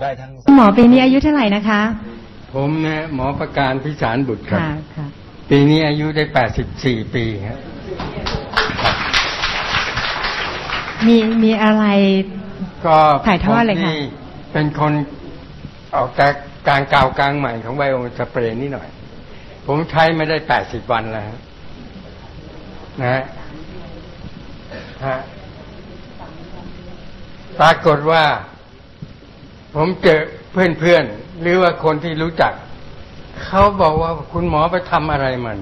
ได้ทั้งหมอปีนี้อายุเท่าไหร่นะคะ ผมนะหมอประการพิสารบุตรครับค่ะค่ะปีนี้อายุได้แปดสิบสี่ปีครับมีมีอะไรก็ถ่ายทอดเลยค่ะผมนี่เป็นคนออกจากกลางเก่ากลางใหม่ของไบโอสเปรย์นี่หน่อย ผมใช้ไม่ได้แปดสิบวันแล้วฮะนะฮะฮะปรากฏว่า ผมเจอเพื่อนๆ หรือว่าคนที่รู้จัก เขาบอกว่าคุณหมอไปทำอะไรมัน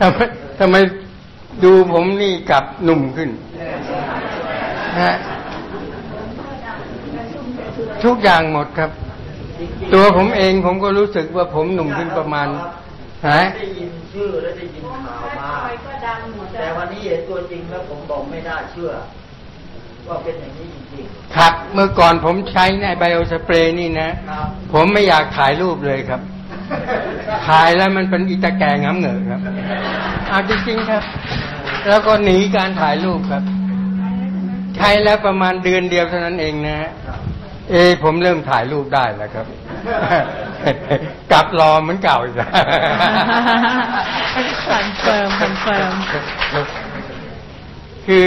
ทำไมทำไมดูผมนี่กลับหนุ่มขึ้นนะฮะทุกอย่างหมดครับ ตัวผมเองผมก็รู้สึกว่าผมหนุ่มขึ้นประมาณฮะได้ยินชื่อและได้ยินข่าวมาแต่วันนี้เห็นตัวจริงแล้วผมบอกไม่น่าเชื่อ ว่าเป็นอย่างนี้จริงครับ เมื่อก่อนผมใช้ในไบโอสเปรย์นี่นะๆครับผมไม่อยากถ่ายรูปเลยครับ ถ่ายแล้วมันเป็นอีตาแกงง้ำเหงอครับเอาจริงๆครับ แล้วก็หนีการถ่ายรูปครับ ใช้แล้วประมาณเดือนเดียวเท่านั้นเองนะฮะเอะผมเริ่มถ่ายรูปได้แล้วครับ กลับรอเหมือนเก่าอีกแล้วคอนเฟิร์มคอนเฟิร์มคือ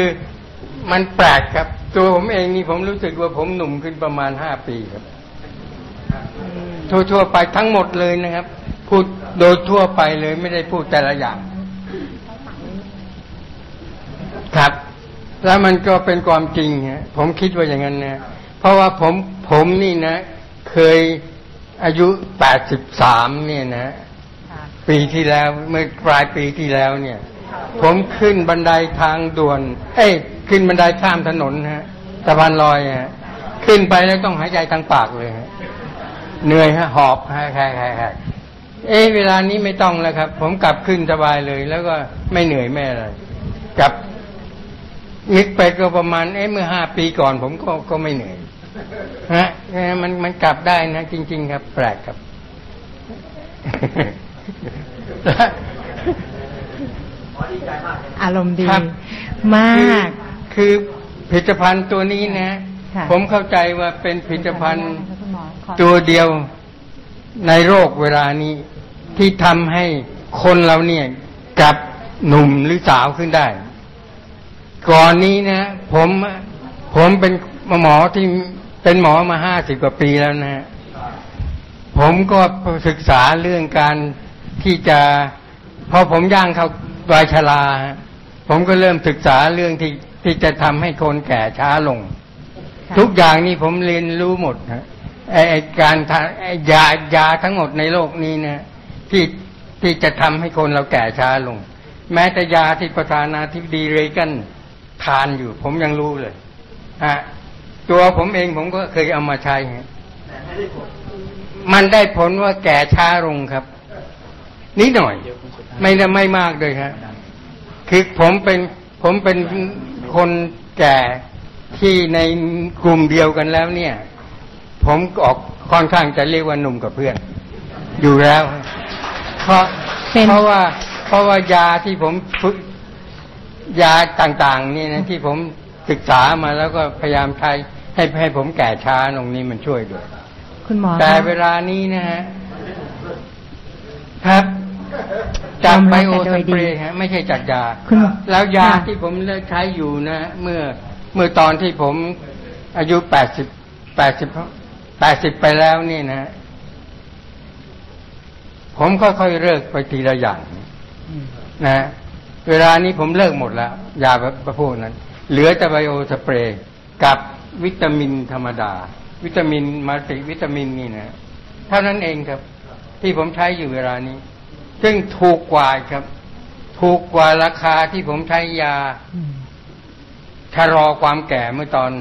มันแปลกครับ ตัวผมเองนี่ผมรู้สึกว่าผมหนุ่มขึ้นประมาณห้าปีครับทั่วๆไปทั้งหมดเลยนะครับ พูดโดยทั่วไปเลยไม่ได้พูดแต่ละอย่าง ครับ แล้วมันก็เป็นความจริงฮะผมคิดว่าอย่างนั้นนะเพราะว่าผมผมนี่นะ เคยอายุแปดสิบสามเนี่ยนะ ปีที่แล้วเมื่อปลายปีที่แล้วเนี่ย ผมขึ้นบันไดทางด่วน เอ้ ขึ้นบันไดข้ามถนนฮะสะพานลอยฮะขึ้นไปแล้วต้องหายใจทางปากเลยฮะเหนื่อยฮะหอบฮะแค่แค่แค่เอ้เวลานี้ไม่ต้องแล้วครับ ผมกลับขึ้นสบายเลย แล้วก็ไม่เหนื่อยไม่อะไรกลับนึกไปก็ประมาณเอ้เมื่อห้าปีก่อน ผมก็ก็ไม่เหนื่อยฮะเอ้มันมันกลับได้นะจริง ๆ ครับ แปลกครับหมอดีใจมากเลยอารมณ์ดีครับมาก คือคือผลิตภัณฑ์ตัวนี้นะค่ะผมเข้าใจว่าเป็นผลิตภัณฑ์คุณหมอขอตัวเดียวในโรคเวลานี้ ที่ทำให้คนเราเนี่ยกลับหนุ่มหรือสาวขึ้นได้ ก่อนนี้นะ ผมผมเป็นหมอที่เป็นหมอมาห้าสิบกว่าปีแล้วนะฮะผมก็ศึกษาเรื่องการที่จะพอผมย่างเข้าวัยชราฮะผมก็เริ่มศึกษาเรื่องที่ ที่จะทำให้คนแก่ช้าลงค่ะทุกอย่างนี่ผมเรียนรู้หมดฮะไอ้ไอ้การทาไอ้ยายาทั้งหมดในโลกนี้นะที่ที่จะทำให้คนเราแก่ช้าลง แม้แต่ยาที่ประธานาธิบดีเรแกันทานอยู่ ผมยังรู้เลยฮะตัวผมเองผมก็เคยเอามาใช้ฮะแต่ไม่ได้ผลมันได้ผลว่าแก่ช้าลงครับ นิดหน่อย ไม่ได้ไม่มากเลยครับคือผมเป็นผมเป็น คนแก่ที่ในกลุ่มเดียวกันแล้วเนี่ย ผมออกค่อนข้างจะเรียกว่าหนุ่มกับเพื่อน อยู่แล้ว เพราะเป็นเพราะว่า เพราะว่ายาที่ผมฝึกยาต่างๆ นี่นะที่ผมศึกษามาแล้วก็พยายามใช้ให้ให้ผมแก่ช้าลงนี้มันช่วยด้วย คุณหมอแต่คะเวลานี้นะฮะครับ จากไบโอสเปรย์ฮะไม่ใช่จากยาคุณหมอแล้วยาค่ะที่ผมเลิกใช้อยู่นะ เมื่อเมื่อตอนที่ผมอายุแปดสิบแปดสิบแปดสิบไปแล้วนี่นะ ผมค่อยๆเลิกไปทีละอย่างนะ เวลานี้ผมเลิกหมดแล้ว ยาประพวกนั้น เหลือแต่ไบโอสเปรย์กับวิตามินธรรมดา วิตามินมัลติวิตามินนี่นะเท่านั้นเองครับ ที่ผมใช้อยู่เวลานี้ ซึ่งถูกกว่าครับ ถูกกว่าราคาที่ผมใช้ยาอืมชะลอความแก่เมื่อตอน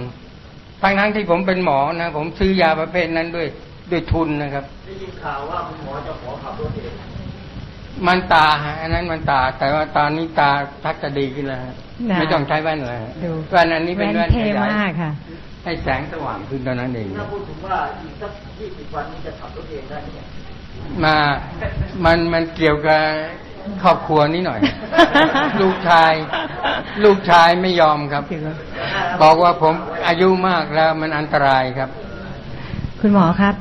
ทั้งทั้งๆที่ผมเป็นหมอนะผมซื้อยาประเภทนั้นด้วย ด้วยทุนนะครับได้ยินข่าวว่าคุณหมอจะขอขับรถเองมันตาฮะอันนั้นมันตา แต่ว่าตอนนี้ตาทักจะดีขึ้นแล้วฮะน่ะไม่ต้องใช้แว่นเลยฮะดูแว่นอันนี้เป็นแว่แว่นนเท่ขยายมากค่ะ ให้แสงสว่างขึ้นเท่านั้นเองถ้าพูดถึงว่าอีกสักยี่สิบวันนี้จะขับรถเองได้ไหมเนี่ยมามันมันเกี่ยวกับครอบครัวนี้หน่อย ลูกชาย ลูกชายไม่ยอมครับ บอกว่าผมอายุมากแล้วมันอันตรายครับ คุณหมอครับ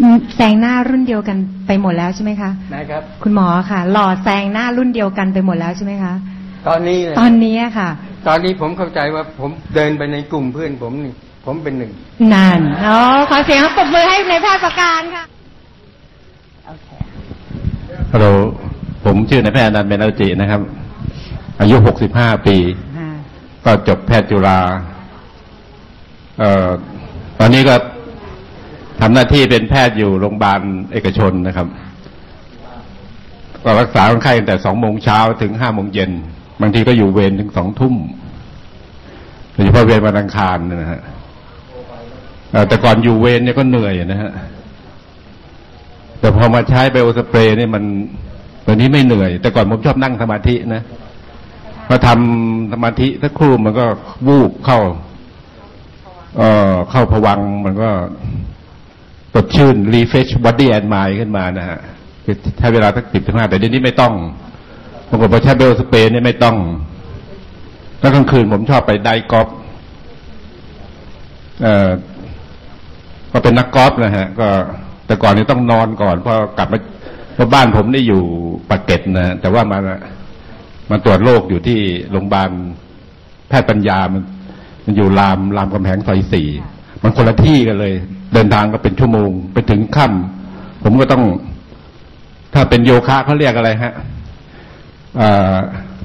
อืมแซงหน้ารุ่นเดียวกันไปหมดแล้วใช่ไหมคะนะครับ คุณหมอค่ะ หล่อแซงหน้ารุ่นเดียวกันไปหมดแล้วใช่ไหมคะ ตอนนี้เลยตอนนี้อะค่ะ ตอนนี้ผมเข้าใจว่าผมเดินไปในกลุ่มเพื่อนผมนี่ ผมเป็นหนึ่งนานอ๋อขอเสียงปรบมือให้ในแพทย์ประการค่ะโอเคฮัลโหลผมชื่อนายแพทย์อนันต์เบนเอาจินะครับ อายุ65ปีค่ะก็จบแพทย์จุฬาเอ่อตอนนี้ก็ทำหน้าที่เป็นแพทย์อยู่โรงพยาบาลเอกชนนะครับ ก็รักษาคนไข้ตั้งแต่สองโมงเช้าถึงห้าโมงเย็น บางทีก็อยู่เวรถึงสองทุ่มโดยเฉพาะเวรวันอังคารนะฮะแต่ก่อนอยู่เวรเนี่ยก็เหนื่อยนะฮะแต่พอมาใช้ไบโอสเปรย์เนี่ยมันตอนนี้ไม่เหนื่อย แต่ก่อนผมชอบนั่งสมาธินะพอทำสมาธิสักครู่มันก็วูบเข้า เอ่อเข้าผวังมันก็สดชื่น refresh body and mind ขึ้นมานะฮะใช้เวลาสักสิบถึงห้าแต่เดี๋ยวนี้ไม่ต้อง ปรากฏพอใช้เบลสเปรย์เนี่ยไม่ต้อง แล้วกลางคืนผมชอบไปไดกอล์ฟเอ่อก็เป็นนักกอล์ฟนะฮะ ก็แต่ก่อนนี้ต้องนอนก่อนเพราะกลับมาเพราะบ้านผมได้อยู่ปากเกร็ดนะแต่ว่ามามาตรวจโรคอยู่ที่โรงพยาบาลแพทย์ปัญญามัน มันอยู่รามรามกำแพงซอยสี่มันคนละที่กันเลย เดินทางก็เป็นชั่วโมง ไปถึงค่ำผมก็ต้อง ถ้าเป็นโยคะเขาเรียกอะไรฮะ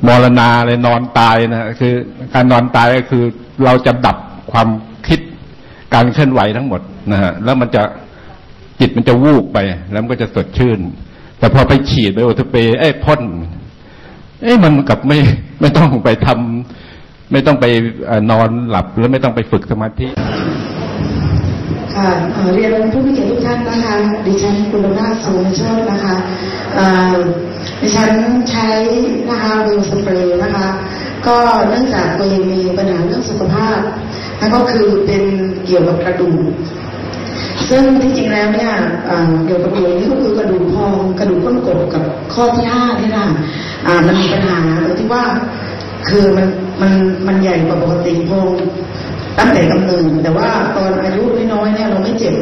มรณาเลยนอนตายนะคือการนอนตายก็คือเราจะดับความคิดการเคลื่อนไหวทั้งหมดนะฮะแล้วมันจะจิตมันจะวูบไป แล้วมันก็จะสดชื่น แต่พอไปฉีดไปโอทเปย์เอ้พ่นเอ้มันกลับไม่ไม่ต้องไปทำไม่ต้องไปอนอนหลับแล้วไม่ต้องไปฝึกสมาธิค่ะเรียนผู้มีเกียรติทุกท่านนะคะดิฉันกุลนาถสูงโชตนะคะอ่อ ดิฉันใช้นะคะวิวสเปรย์นะคะ ก็เนื่องจากตัวเองมีปัญหาเรื่องสุขภาพนั่นก็คือเป็นเกี่ยวกับกระดูกซึ่งที่จริงแล้วเนี่ยเกี่ยวกับกระดูกนี่ก็คือกระดูกพองกระดูกก้นกบกับข้อที่ห้านี่นะอ่ามันมีปัญหาโดยที่ว่าคือมันมันมันใหญ่กว่าปกติพองตั้งแต่กำเนิดแต่ว่าตอนอายุน้อยๆเนี่ยเราไม่เจ็บ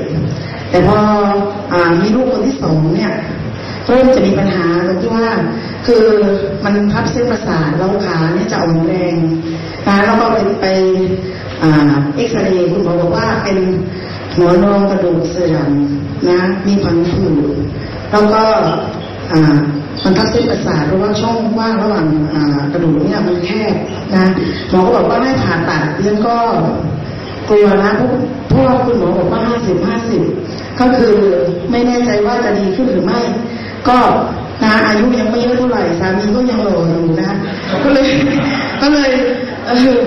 แต่พออมีลูกคนที่สองเนี่ย เริ่มจะมีปัญหาตรงที่ว่า คือมันทับเส้นประสาทแล้วขาเนี่ยจะอ่อนแรงนะแล้วก็ไปไปเอ็กซเรย์คุณหมอบอกว่าเป็นหัวนองกระดูกเสื่อมนะ มีผังผืดแล้วก็มันทับเส้นประสาทเพราะว่าช่องว่างระหว่างกระดูกเนี่ยมันแคบนะหมอก็บอกว่าให้ผ่าตัดเรื่องก็กลัวนะพราะเพราะว่าคุณหมอบอกว่าห้าสิบห้าสิบก็คือไม่แน่ใจว่าจะดีขึ้นหรือไม่ ก็นะอายุยังไม่เยอะเท่าไหร่สามีก็ยังหล่ออยู่นะก็เลยก็เลยเออ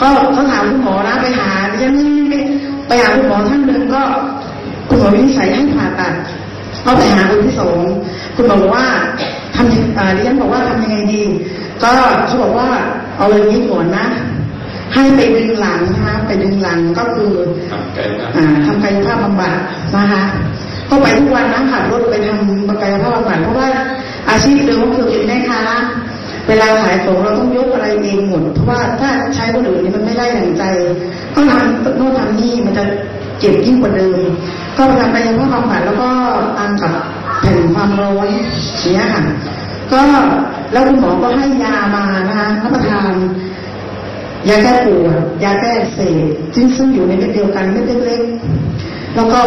ก็เขาถามคุณหมอนะไปหาดิฉันไม่ไปหาคุณหมอท่านหนึ่งก็คุณหมอวินิจฉัยให้ผ่าตัดก็ไปหาคนที่สองคุณหมอบอกว่าทำยังอ่าดิฉันบอกว่าทำยังไงดี ก็เขาบอกว่าเอาเลยนี้ก่อนนะ ให้ไปดึงหลังนะคะไปดึงหลังก็คืออ่าทำกายภาพบำบัดนะคะ ก็ไปทุกวันนะขับรถไปทำกายภาพบำบัดเพราะว่าอาชีพเดิมก็คือเป็นแม่ค้าเวลาขายของเราต้องยกอะไรเองหมดเพราะว่าถ้าใช้คนอื่นนี่มันไม่ได้อย่างใจต้องทำโน่นทำนี่มันจะเจ็บยิ่งกว่าเดิม ก็ไปทำกายภาพบำบัดแล้วก็ตามกับแผ่นความร้อนอย่างเนี้ยค่ะก็แล้วคุณหมอก็ให้ยามานะคะรับประทานยาแก้ปวดยาแก้เสบซึ่งซึ่งอยู่ในเม็ดเดียวกันเม็ดเล็กๆแล้วก็